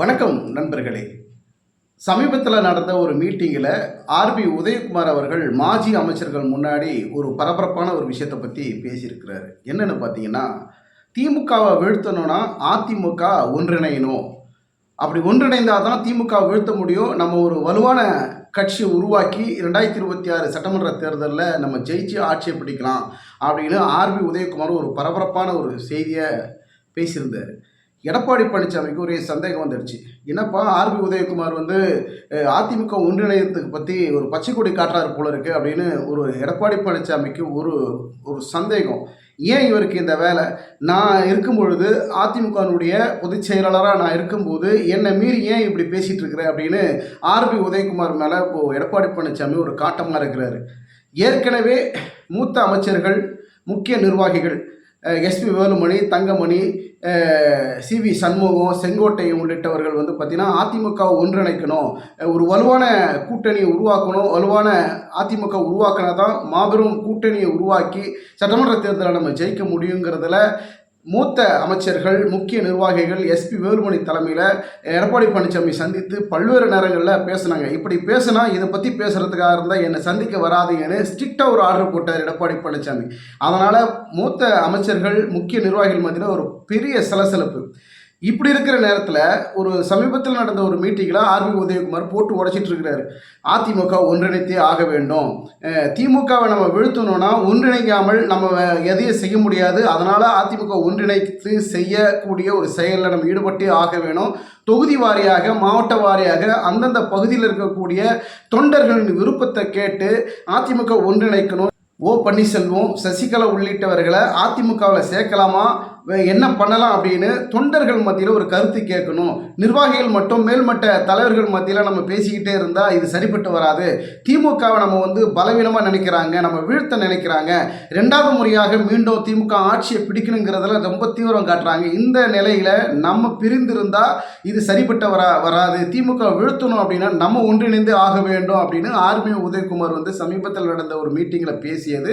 வணக்கம் நண்பர்களே. சமீபத்தில் நடந்த ஒரு மீட்டிங்கில் ஆர்பி உதயகுமார் அவர்கள் மாஜி அமைச்சர்கள் முன்னாடி ஒரு பரபரப்பான ஒரு விஷயத்தை பற்றி பேசியிருக்கிறாரு. என்னென்னு பார்த்தீங்கன்னா திமுகவை வீழ்த்தணும்னா அதிமுக ஒன்றிணையணும். அப்படி ஒன்றிணைந்தால் தான் திமுக வீழ்த்த முடியும். நம்ம ஒரு வலுவான கட்சி உருவாக்கி ரெண்டாயிரத்தி இருபத்தி ஆறு சட்டமன்ற தேர்தலில் நம்ம ஜெயிச்சு ஆட்சியை பிடிக்கலாம் அப்படின்னு ஆர்பி உதயகுமார் ஒரு பரபரப்பான ஒரு செய்தியை பேசியிருந்தார். எடப்பாடி பழனிசாமிக்கு ஒரே சந்தேகம் வந்துடுச்சு என்னப்பா ஆர்பி உதயகுமார் வந்து அதிமுக ஒன்றிணையத்துக்கு பற்றி ஒரு பச்சை கொடி காட்டுறாரு போல இருக்கு அப்படின்னு ஒரு எடப்பாடி பழனிசாமிக்கு ஒரு ஒரு சந்தேகம். ஏன் இவருக்கு இந்த வேலை? நான் இருக்கும் பொழுது அதிமுகனுடைய பொதுச் செயலாளராக நான் இருக்கும்போது என்னை மீறி ஏன் இப்படி பேசிகிட்டு இருக்கிறேன் அப்படின்னு ஆர்பி உதயகுமார் மேலே இப்போது எடப்பாடி பழனிசாமி ஒரு காட்டமாக இருக்கிறாரு. ஏற்கனவே மூத்த அமைச்சர்கள் முக்கிய நிர்வாகிகள் SP Velumani Thangamani C V Shanmugam Sengottai உள்ளிட்டவர்கள் வந்து பார்த்திங்கன்னா அதிமுகவை ஒன்றிணைக்கணும். ஒரு வலுவான கூட்டணியை உருவாக்கணும். வலுவான அதிமுக உருவாக்கினா தான் மாபெரும் கூட்டணியை உருவாக்கி சட்டமன்ற தேர்தலை நம்ம ஜெயிக்க முடியுங்கிறதுல மூத்த அமைச்சர்கள் முக்கிய நிர்வாகிகள் எஸ்பி வேலுமணி தலைமையில் எடப்பாடி பழனிசாமி சந்தித்து பல்வேறு நேரங்களில் பேசுனாங்க. இப்படி பேசினா இதை பற்றி பேசுகிறதுக்காக இருந்தால் என்னை சந்திக்க வராதீங்கன்னு ஸ்ட்ரிக்டாக ஒரு ஆர்டர் போட்டார் எடப்பாடி பழனிசாமி. அதனால் மூத்த அமைச்சர்கள் முக்கிய நிர்வாகிகள் மத்தியில் ஒரு பெரிய சலசலப்பு. இப்படி இருக்கிற நேரத்தில் ஒரு சமீபத்தில் நடந்த ஒரு மீட்டிங்கில் ஆர்பி உதயகுமார் போட்டு உடைச்சிட்டு இருக்கிறாரு. அதிமுக ஒன்றிணைத்தே ஆக வேண்டும். திமுகவை நம்ம வீழ்த்தணும்னா ஒன்றிணைக்காமல் நம்ம எதையும் செய்ய முடியாது. அதனால் அதிமுக ஒன்றிணைத்து செய்யக்கூடிய ஒரு செயலில் நம்ம ஈடுபட்டே ஆக வேணும். தொகுதி வாரியாக மாவட்ட வாரியாக அந்தந்த பகுதியில் இருக்கக்கூடிய தொண்டர்களின் விருப்பத்தை கேட்டு அதிமுக ஒன்றிணைக்கணும். ஓ பன்னீர்செல்வம் சசிகலா உள்ளிட்டவர்களை அதிமுகவில் சேர்க்கலாமா? என்ன பண்ணலாம் அப்படின்னு தொண்டர்கள் மத்தியில் ஒரு கருத்து கேட்கணும். நிர்வாகிகள் மட்டும் மேல்மட்ட தலைவர்கள் மத்தியில் நம்ம பேசிக்கிட்டே இருந்தால் இது சரிப்பட்டு வராது. திமுகவை நம்ம வந்து பலவீனமாக நினைக்கிறாங்க நம்ம வீழ்த்த நினைக்கிறாங்க. ரெண்டாவது முறையாக மீண்டும் திமுக ஆட்சியை பிடிக்கணுங்கிறதுல ரொம்ப தீவிரம் காட்டுறாங்க. இந்த நிலையில் நம்ம பிரிந்திருந்தால் இது சரிப்பட்ட வரா வராது. திமுக வீழ்த்தணும் அப்படின்னா நம்ம ஒன்றிணைந்து ஆக வேண்டும் அப்படின்னு ஆர்மி உதயகுமார் வந்து சமீபத்தில் நடந்த ஒரு மீட்டிங்கில் பேசியது.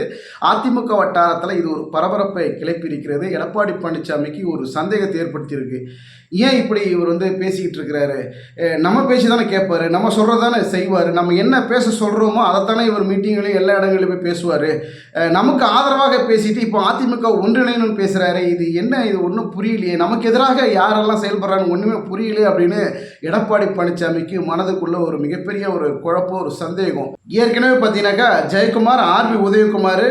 அதிமுக வட்டாரத்தில் இது ஒரு பரபரப்பை கிளப்பியிருக்கிறது. எடப்பாடி பழனிசாமிக்கு ஒரு சந்தேகத்தை ஏற்படுத்தியிருக்கு. ஏன் இப்படி இவர் வந்து பேசிக்கிட்டு இருக்கிறாரு? நம்ம பேசி தானே கேட்பாரு நம்ம சொல்கிறது தானே செய்வார் நம்ம என்ன பேச சொல்கிறோமோ அதைத்தானே இவர் மீட்டிங்லையும் எல்லா இடங்களிலும் போய் பேசுவார். நமக்கு ஆதரவாக பேசிட்டு இப்போ அதிமுக ஒன்றிணைன்னு பேசுகிறாரு இது என்ன இது ஒன்றும் புரியலையே நமக்கு எதிராக யாரெல்லாம் செயல்படுறாங்க ஒன்றுமே புரியலையே அப்படின்னு எடப்பாடி பழனிசாமிக்கு மனதுக்குள்ள ஒரு மிகப்பெரிய ஒரு குழப்பம் ஒரு சந்தேகம். ஏற்கனவே பார்த்தீங்கன்னாக்கா ஜெயக்குமார் ஆர்பி உதயகுமார்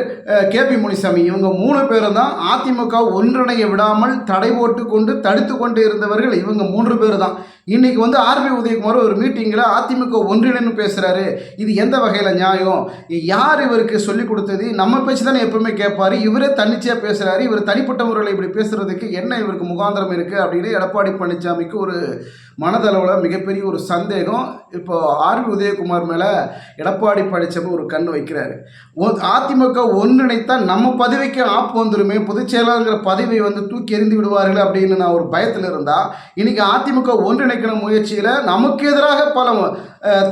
கேபி முனிசாமி இவங்க மூணு பேரும் தான் அதிமுக ஒன்றிணைய விடாமல் தடை போட்டு கொண்டு தடுத்து கொண்டு இருந்தவர்கள் இவங்க மூன்று பேர் தான் இன்னைக்கு வந்து ஆர்பி உதயகுமார் ஒரு மீட்டிங்கில் அதிமுக ஒன்றிணைன்னு பேசுகிறாரு இது எந்த வகையில் நியாயம்? யார் இவருக்கு சொல்லி கொடுத்தது? நம்ம பேச்சு தானே எப்பவுமே கேட்பாரு. இவரே தன்னிச்சையாக பேசுகிறாரு இவர் தனிப்பட்ட முறையில் இப்படி பேசுகிறதுக்கு என்ன இவருக்கு முகாந்திரம் இருக்குது அப்படின்னு எடப்பாடி பழனிசாமிக்கு ஒரு மனதளவில் மிகப்பெரிய ஒரு சந்தேகம். இப்போ ஆர் உதயகுமார் மேலே எடப்பாடி பழனிசாமி ஒரு கண் வைக்கிறாரு. அதிமுக ஒன்றிணைத்தால் நம்ம பதவிக்கு ஆப்பு வந்துருமே பொதுச் செயலாளர்ங்கிற பதவியை வந்து தூக்கி எறிந்து விடுவார்கள் அப்படின்னு நான் ஒரு பயத்தில் இருந்தால் இன்னைக்கு அதிமுக ஒன்றிணைக்கிற முயற்சியில் நமக்கு எதிராக பல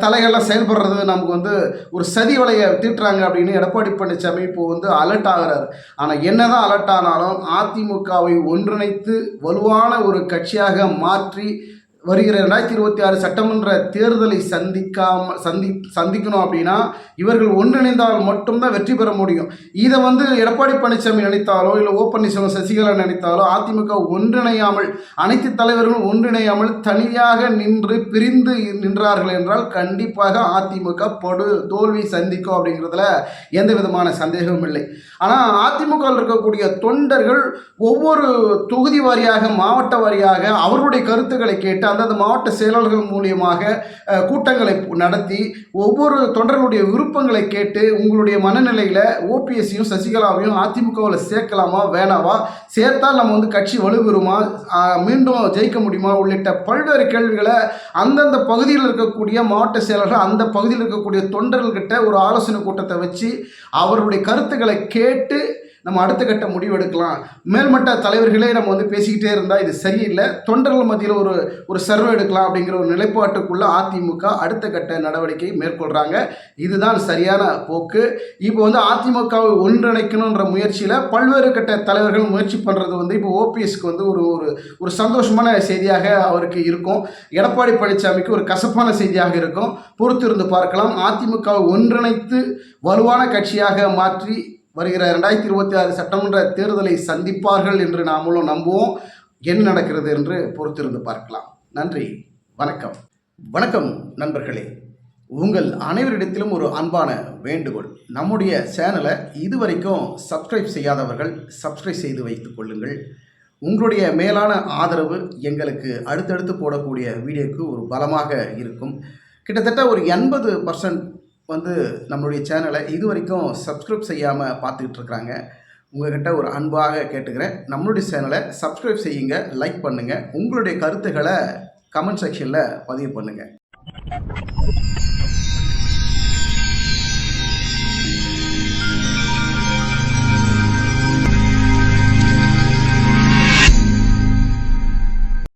தலைகள்லாம் செயல்படுறது நமக்கு வந்து ஒரு சதி வலையை தீட்டுறாங்க அப்படின்னு எடப்பாடி பழனிசாமி இப்போ வந்து அலர்ட் ஆகிறாரு. ஆனால் என்னதான் அலர்ட் ஆனாலும் அதிமுகவை ஒன்றிணைத்து வலுவான ஒரு கட்சியாக மாற்றி வருகிற ரெண்டாயிரத்தி இருபத்தி ஆறு சட்டமன்ற தேர்தலை சந்திக்காம சந்தி சந்திக்கணும் அப்படின்னா இவர்கள் ஒன்றிணைந்தால் மட்டும்தான் வெற்றி பெற முடியும். இதை வந்து எடப்பாடி பழனிசாமி நினைத்தாலோ இல்லை ஓ பன்னீர்செல்வம் சசிகலா நினைத்தாலோ அதிமுக ஒன்றிணையாமல் அனைத்து தலைவர்களும் ஒன்றிணையாமல் தனியாக நின்று பிரிந்து நின்றார்கள் என்றால் கண்டிப்பாக அதிமுக படு தோல்வி சந்திக்கும் அப்படிங்கிறதுல எந்த விதமான சந்தேகமும் இல்லை. ஆனால் அதிமுகவில் இருக்கக்கூடிய தொண்டர்கள் ஒவ்வொரு தொகுதி வாரியாக மாவட்ட வாரியாக அவர்களுடைய கருத்துக்களை கேட்டு அந்தந்த மாவட்ட செயலாளர்கள் மூலியமாக கூட்டங்களை நடத்தி ஒவ்வொரு தொண்டர்களுடைய விருப்பங்களை கேட்டு உங்களுடைய மனநிலையில் ஓபிஎஸ்சியும் சசிகலாவையும் அதிமுகவில் சேர்க்கலாமா வேணாவா? சேர்த்தால் நம்ம வந்து கட்சி வலுவெறுமா மீண்டும் ஜெயிக்க முடியுமா? உள்ளிட்ட பல்வேறு கேள்விகளை அந்தந்த பகுதியில் இருக்கக்கூடிய மாவட்ட செயலாளர்கள் அந்த பகுதியில் இருக்கக்கூடிய தொண்டர்கள்கிட்ட ஒரு ஆலோசனை கூட்டத்தை வச்சு அவருடைய கருத்துக்களை கேட்டு நம்ம அடுத்த கட்ட முடிவு எடுக்கலாம். மேல்மட்ட தலைவர்களே நம்ம வந்து பேசிக்கிட்டே இருந்தால் இது சரியில்லை. தொண்டர்கள் மத்தியில் ஒரு ஒரு சர்வே எடுக்கலாம் அப்படிங்கிற ஒரு நிலைப்பாட்டுக்குள்ளே அதிமுக அடுத்த கட்ட நடவடிக்கை மேற்கொள்கிறாங்க இதுதான் சரியான போக்கு. இப்போ வந்து அதிமுகவை ஒன்றிணைக்கணுன்ற முயற்சியில் பல்வேறு கட்ட தலைவர்கள் முயற்சி பண்ணுறது வந்து இப்போ ஓபிஎஸ்க்கு வந்து ஒரு ஒரு ஒரு சந்தோஷமான செய்தியாக அவருக்கு இருக்கும். எடப்பாடி பழனிசாமிக்கு ஒரு கசப்பான செய்தியாக இருக்கும். பொறுத்திருந்து பார்க்கலாம். அதிமுகவை ஒன்றிணைத்து வலுவான கட்சியாக மாற்றி வருகிற ரெண்டாயிரத்தி இருபத்தி ஆறு சட்டமன்ற தேர்தலை சந்திப்பார்கள் என்று நாமளும் நம்புவோம். என்ன நடக்கிறது என்று பொறுத்திருந்து பார்க்கலாம். நன்றி வணக்கம். வணக்கம் நண்பர்களே. உங்கள் அனைவரிடத்திலும் ஒரு அன்பான வேண்டுகோள். நம்முடைய சேனலை இதுவரைக்கும் சப்ஸ்கிரைப் செய்யாதவர்கள் சப்ஸ்கிரைப் செய்து வைத்துக் கொள்ளுங்கள். உங்களுடைய மேலான ஆதரவு எங்களுக்கு அடுத்தடுத்து போடக்கூடிய வீடியோக்கு ஒரு பலமாக இருக்கும். கிட்டத்தட்ட ஒரு எண்பது பர்சன்ட் வந்து நம்மளுடைய சேனலை இது வரைக்கும் சப்ஸ்கிரைப் செய்யாமல் பார்த்துக்கிட்டு இருக்கிறாங்க உங்கள்கிட்ட ஒரு அன்பாக கேட்டுக்கிறேன். நம்மளுடைய சேனலை சப்ஸ்கிரைப் செய்யுங்க லைக் பண்ணுங்கள் உங்களுடைய கருத்துக்களை கமெண்ட் செக்ஷனில் பதிவு பண்ணுங்கள்